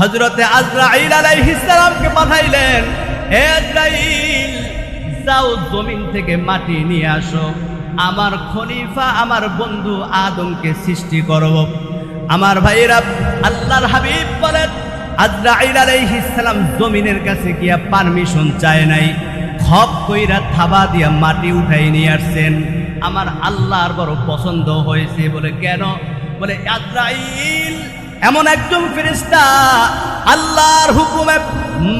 হজরতে আজরাইল আলাইহিস সালামকে পাঠাইলেন, হে আজরাইল, যাও জমিন থেকে মাটি নিয়ে আসো। আমার খলিফা, আমার বন্ধু আদমকে সৃষ্টি করব আমার ভাইয়েরা, আল্লাহর হাবিব বলেন, আজরাইল আলাইহিস সালাম জমিনের কাছে গিয়া পারমিশন চায় নাই। খপ কইরা থাবা দিয়া মাটি উঠাই নিয়ে আসছেন। আমার আল্লাহর বড় পছন্দ হয়েছে বলে কেন? বলে, আজরাইল এমন একজন ফেরেশতা আল্লাহর হুকুমে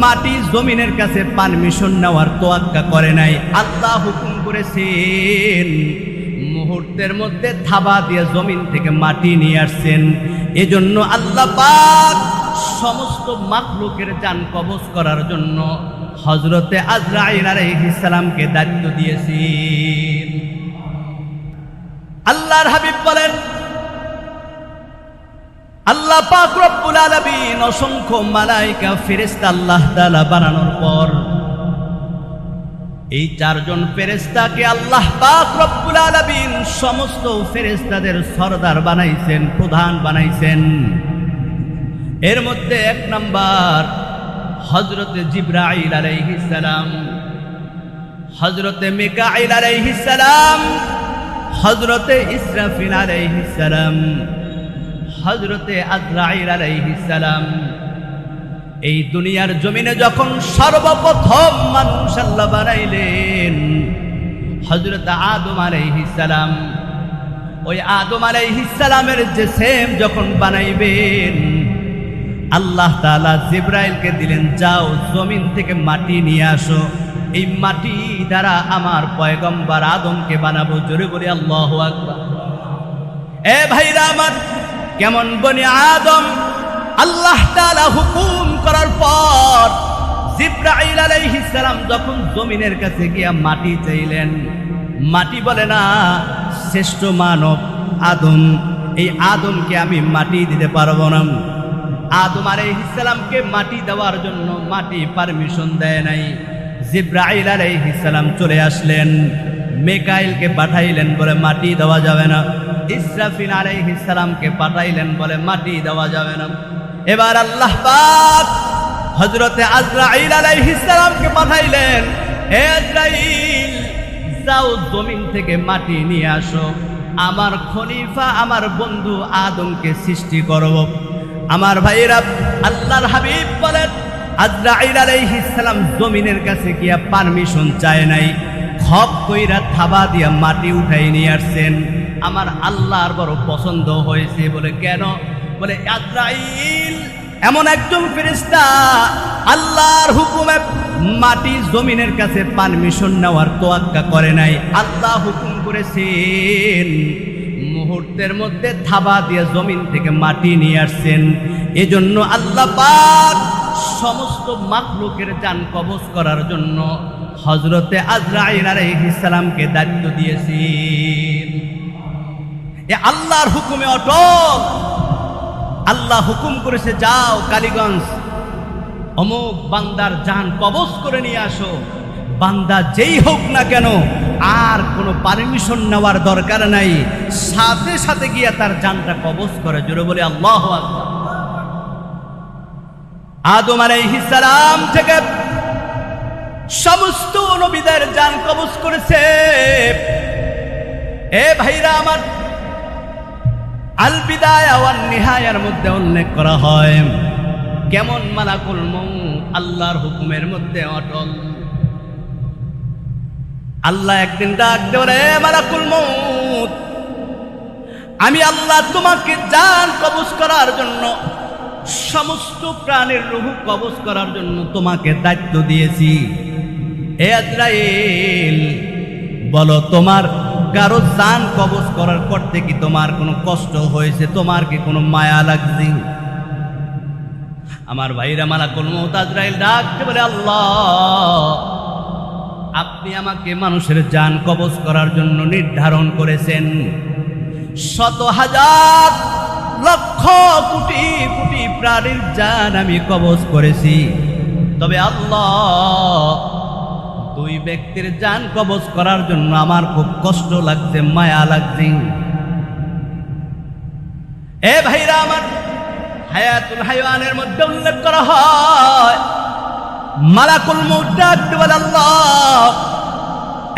মাটি জমিনের কাছে পারমিশন নেওয়ার তোয়াক্কা করে নাই। আল্লাহ হুকুম করেছেন, মুহূর্তের মধ্যে থাবা দিয়ে জমিন থেকে মাটি নিয়ে আসছেন। এজন্য আল্লাহ পাক সমস্ত মাখলুকের যান কবজ করার জন্য হজরতে আজরাইল আলাইহিস সালামকে দায়িত্ব দিয়েছেন। আল্লাহর হাবিব বলেন আল্লাহ পাক রব্বুল আলামিন অসংখ্য মালাইকা ফেরেশতা আল্লাহ তাআলা বানানোর পর এই চারজন ফেরেশতাকে আল্লাহ পাক রব্বুল আলামিন সমস্ত ফেরেশতাদের সরদার বানাইছেন, প্রধান বানাইছেন। এর মধ্যে এক নাম্বার হজরতে জিব্রাইল আলাইহিস সালাম হজরতে মিকাইল আলাইহিস সালাম হজরতে ইসরাফিল আলাইহিস সালাম। হজরতে আজরাইল আলাইহিস সালাম, এই দুনিয়ার জমিনে যখন সর্বপ্রথম মানুষ আল্লাহ বানাইলেন হজরত আদম আলাইহিস সালাম, ওই আদম আলাইহিস সালামের যে সেম যখন বানাইবেন, আল্লাহ তাআলা জিব্রাইলকে দিলেন, যাও জমিন থেকে মাটি নিয়ে আসো, এই মাটি দ্বারা আমার পয়গম্বর আদমকে বানাবো। জোরে বলি, আল্লাহ আকবার। এ ভাইরা আমার কেমন বনি আদম? আল্লাহ তাআলা হুকুম করার পর জিব্রাইল আলাইহিস সালাম যখন জমিনের কাছে গিয়া মাটি চাইলেন, মাটি বলে না, শ্রেষ্ঠ মানব আদম। এই আদমকে আমি মাটি দিতে পারব না। আদম আলাইহিস সালামকে মাটি দেওয়ার জন্য মাটি পারমিশন দেয় নাই। জিব্রাইল আলাইহিস সালাম চলে আসলেন, মেকাইলকে পাঠাইলেন বলে মাটি দেওয়া যাবে না। ইসরাফিল আলাইহিস সালামকে পাঠাইলেন বলে মাটি দেওয়া যাবে না। এবার আল্লাহ পাক হযরতে আজরাইল আলাইহিস সালামকে পাঠাইলেন, হে যাও জমিন থেকে মাটি নিয়ে আসো। আমার খলিফা, আমার বন্ধু আদমকে সৃষ্টি করব আমার ভাইয়েরা, আল্লাহর হাবিব বলেন, আজরাইল আলাইহিস সালাম জমিনের কাছে গিয়া পারমিশন চায় নাই। খপ কইরা থাবা দিয়া মাটি উঠাই নিয়ে আসছেন। আমার আল্লাহর বড় পছন্দ হয়েছে বলে কেন? বলে, আজরাইল এমন একজন ফেরেশতা আল্লাহর হুকুমে মাটি জমিনের কাছে পারমিশন নেওয়ার তোয়াক্কা করে নাই। আল্লাহ হুকুম করেছেন, মুহূর্তের মধ্যে থাবা দিয়ে জমিন থেকে মাটি নিয়ে আসছেন। এজন্য আল্লাহ পাক সমস্ত মাখলুকের যান কবজ করার জন্য হজরতে আজরাইল আলাইহিস সালামকে দায়িত্ব দিয়েছেন। এ আল্লাহর হুকুমে অটল। আল্লাহ হুকুম করেছে, যাও কালীগঞ্জ, অমুক বান্দার জান কবজ করে নিয়ে আসো। বান্দা যেই হোক না কেন, আর কোনো পারমিশন নেওয়ার দরকার নাই। সাথে সাথে গিয়ে তার জানটা কবজ করে। জোরে বলে, আল্লাহ। আদম সালাম থেকে সমস্ত নবীদের জান কবজ করেছে। এ ভাইরা আমার আল বিদায়া ওয়ান নিহায়ার মধ্যে উল্লেখ করা হয়। কেমন মালাকুল মউত আল্লাহর হুকুমের মধ্যে অটল। আল্লাহ একদিন ডাক দেওয়া মালাকুল আমি আল্লাহ তোমাকে জান কবজ করার জন্য, সমস্ত প্রাণের রুহু কবজ করার জন্য তোমাকে দায়িত্ব দিয়েছি। হে আজরাইল, বলো তোমার কারও জান কবজ করার করতে কি তোমার কোনো কষ্ট হয়েছে, তোমার কি কোনো মায়া লাগছে? আমার ভাইরা মালাকুল মউত আজরাইল ডাকতে বলে, আল্লাহ, আপনি আমাকে মানুষের যান কবজ করার জন্য নির্ধারণ করেছেন। শত হাজার লক্ষ কোটি কোটি প্রাণীর জান আমি কবজ করেছি। তবে আল্লাহ দুই ব্যক্তির যান কবজ করার জন্য আমার খুব কষ্ট লাগছে, মায়া লাগছে। এ ভাইরা আমার হায়াতুল হাইওয়ানের মধ্যে উল্লেখ করা হয়, মালাকুল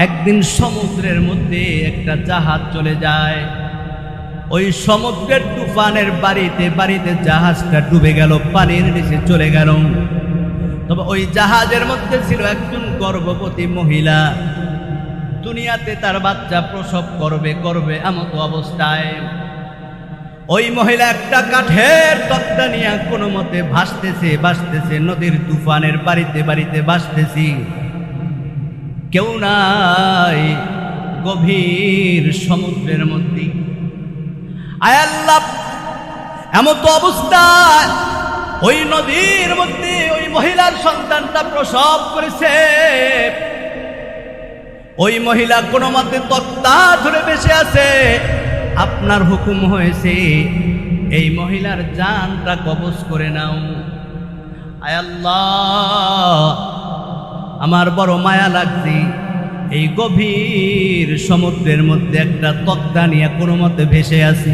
একদিন সমুদ্রের মধ্যে একটা জাহাজ চলে যায়। ওই সমুদ্রের তুফানের বাড়িতে বাড়িতে জাহাজটা ডুবে গেল, পানির নিচে চলে গেল। তবে ওই জাহাজের মধ্যে ছিল একজন গর্ভবতী মহিলা। দুনিয়াতে তার বাচ্চা প্রসব করবে করবে এমতো অবস্থায়। ওই মহিলা একটা কাঠের তক্তা নিয়ে কোনো মতে ভাসতেছে ভাসতেছে, নদীর তুফানের বাড়িতে বাড়িতে ভাসতেছি। কেউ নাই গভীর সমুদ্রের মধ্যে। আয়াল্লাহ এমন তো অবস্থায় ওই নদীর মধ্যে ওই মহিলার সন্তানটা প্রসব করেছে। ওই মহিলা কোনো মতে তক্তা ধরে বেঁচে আছে। আপনার হুকুম হয়েছে, এই মহিলার জানটা কবজ করে নাও। আয় আল্লাহ, আমার বড় মায়া লাগছে। এই গভীর সমুদ্রের মধ্যে একটা তক্তা নিয়ে কোনো মতে ভেসে আছি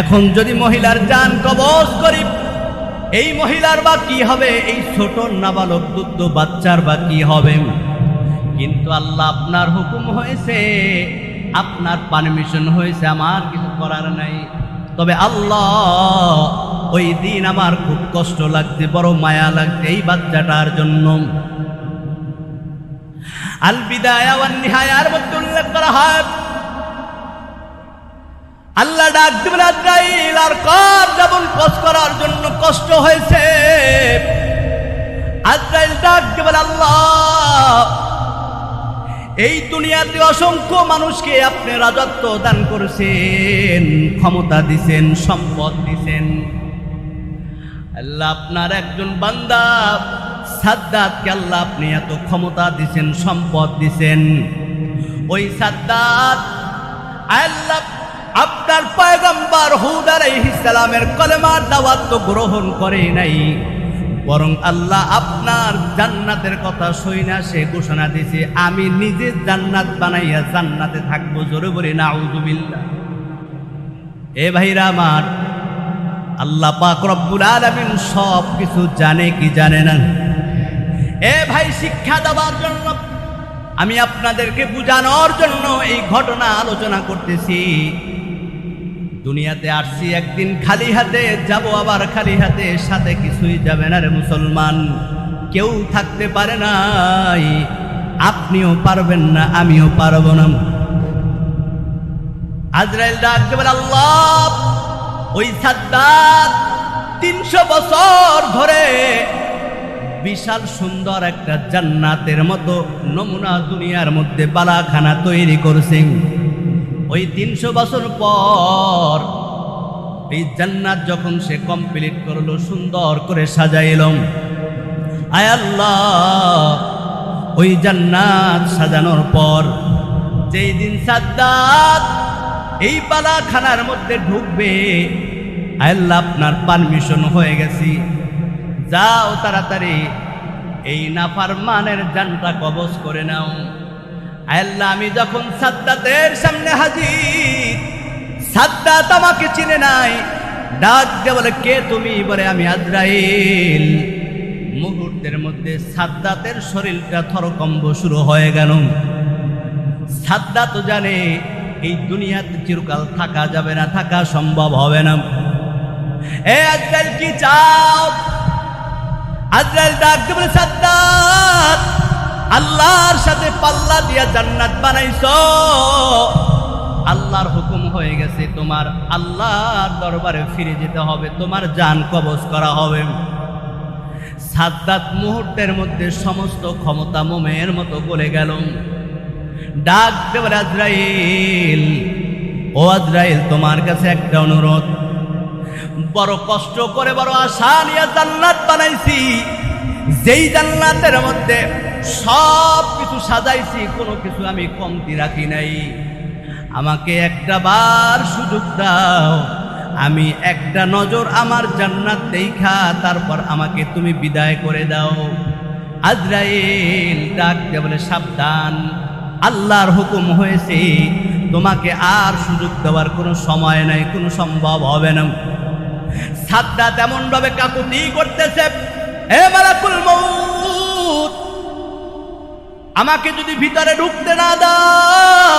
এখন যদি মহিলার জান কবজ করি এই মহিলার বা কি হবে? এই ছোট নাবালক দুধ বাচ্চার বা কি হবে? কিন্তু আল্লাহ আপনার হুকুম হয়েছে, আপনার পারমিশন হয়েছে, আমার কিছু করার নাই। তবে আল্লাহ, ওই দিন আমার খুব কষ্ট লাগছে, বড় মায়া লাগছে এই বাচ্চাটার জন্য। আল্লাহ ডাক দিবেন যেমন কষ করার জন্য কষ্ট হয়েছে। এই দুনিয়াতে অসংখ্য মানুষকে আপনি রাজত্ব দান করেছেন, ক্ষমতা দিছেন, সম্পদ দিছেন। আল্লাহ আপনার একজন বান্দা, সাদ্দাতকে আল্লাহ আপনি এত ক্ষমতা দিছেন, সম্পদ দিছেন। ওই সাদ্দাত আল্লাহ আপনার পয়গম্বর হুদ আলাইহিস সালামের কলেমার দাওয়াত তো গ্রহণ করে নাই। বরং আল্লাহ আপনার জান্নাতের কথা শুই না সে ঘোষণা দিছে আমি নিজে জান্নাত বানাইয়া জান্নাতে থাকব জোরে বলি না এ ভাইরা আমার, আল্লাহ পাক রব্বুল আলামিন সব কিছু জানে কি জানে না। এ ভাই শিক্ষা দেওয়ার জন্য, আমি আপনাদেরকে বুঝানোর জন্য এই ঘটনা আলোচনা করতেছি। দুনিয়াতে আসছি, একদিন খালি হাতে, যাব আবার খালি হাতে, সাথে কিছুই যাবে না রে মুসলমান। কেউ থাকতে পারে নাই, আপনিও পারবেন না, আমিও পারব না। আজরাইল ডাকতে বলে, আল্লাহ, ওই সাদ্দাত তিনশো বছর ধরে বিশাল সুন্দর একটা জান্নাতের মতো নমুনা দুনিয়ার মধ্যে বালাখানা তৈরি করছেন। ওই তিনশো বছর পর এই জান্নাত যখন সে কমপ্লিট করল, সুন্দর করে সাজাইলাম আয় আল্লাহ, ওই জান্নাত সাজানোর পর যেই দিন সাদ্দাত এই পালাখানার মধ্যে ঢুকবে আল্লাহ, আপনার পারমিশন হয়ে গেছি। যাও তাড়াতাড়ি, এই নাফার মানের জানটা কবজ করে নাও। আল্লাহ, আমি যখন সাদ্দাতের সামনে হাজির, সাদ্দাত আমাকে চিনে নাই। ডাক দিয়ে বলে, কে তুমি? বলে, আমি আজরাইল। মুহূর্তের মধ্যে সাদ্দাতের শরীরটা থরকম্ব শুরু হয়ে গেল। সাদ্দাত জানে, এই দুনিয়াতে চিরকাল থাকা যাবে না, থাকা সম্ভব হবে না। এ আজরাইল, কি চাও? আজরাইল ডাক দিয়ে বলে, সাদ্দাত দিয়া জান্নাত বানাইছো। আল্লাহর হুকুম হয়ে গেছে, তোমার আল্লাহর দরবারে ফিরে যেতে হবে, তোমার জান কবজ করা হবে। সাদ্দাত মুহূর্তের মধ্যে সমস্ত ক্ষমতা মোমের মতো গলে গেল। ডাক দেবার আজরাইল, ও আজরাইল, তোমার কাছে একটা অনুরোধ। বড় কষ্ট করে, বড় আশা নিয়ে জান্নাত বানাইছি। যেই জান্নাতের মধ্যে সব কিছু সাজাইছি, কোনো কিছু আমি কমতি রাখি নাই। আমাকে একটা বার সুযোগ দাও, আমি একটা নজর আমার জান্নাত দেখা তারপর আমাকে তুমি বিদায় করে দাও। আজরাইল ডাক দিয়ে বলে, সাবধান, আল্লাহর হুকুম হয়েছে, তোমাকে আর সুযোগ দেওয়ার কোনো সময় নাই, কোনো সম্ভব হবে না। সাদ্দা তেমন ভাবে কাকুতি করতেছে। এ মালাকুল মউত! আমাকে যদি ভিতরে ঢুকতে না দাও,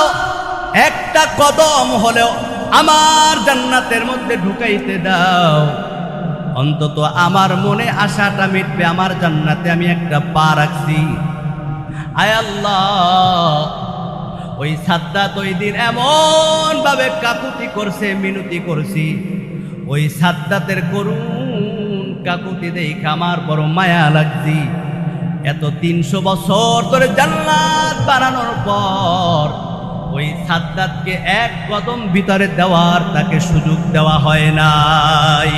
একটা কদম হলেও আমার জান্নাতের মধ্যে ঢুকাইতে দাও। অন্তত আমার মনে আশাটা মিটবে, আমার জান্নাতে আমি একটা পা রাখছি। আয় আল্লাহ, ওই সাদ্দাত ওই দিন এমন ভাবে কাকুতি করছে, মিনতি করছি। ওই সাদ্দাতের করুন কাকুতি দেখে আমার বড় মায়া লাগছি। এত তিনশো বছর ধরে জান্নাত বানানোর পর ওই সাদ্দাতকে এক কদম ভিতরে দেওয়ার তাকে সুযোগ দেওয়া হয় নাই।